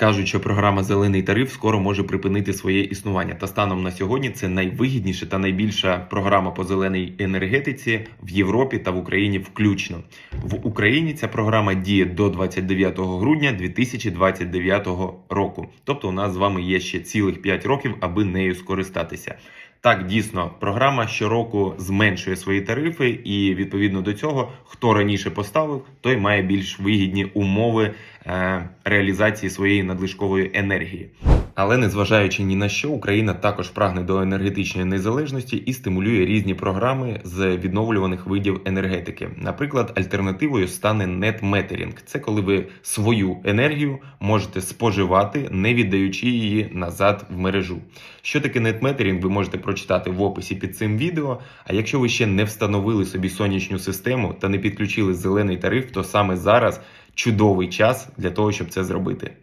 Кажуть, що програма Зелений тариф скоро може припинити своє існування. Та станом на сьогодні це найвигідніша та найбільша програма по зеленій енергетиці в Європі та в Україні включно. В Україні ця програма діє до 29 грудня 2029 року. Тобто, у нас з вами є ще цілих 5 років, аби нею скористатися. Так, дійсно, програма щороку зменшує свої тарифи, і відповідно до цього, хто раніше поставив, той має більш вигідні умови реалізації своєї надлишкової енергії. Але незважаючи ні на що, Україна також прагне до енергетичної незалежності і стимулює різні програми з відновлюваних видів енергетики. Наприклад, альтернативою стане нетметерінг. Це коли ви свою енергію можете споживати, не віддаючи її назад в мережу. Що таке нетметерінг, ви можете прочитати в описі під цим відео. А якщо ви ще не встановили собі сонячну систему та не підключили зелений тариф, то саме зараз чудовий час для того, щоб це зробити.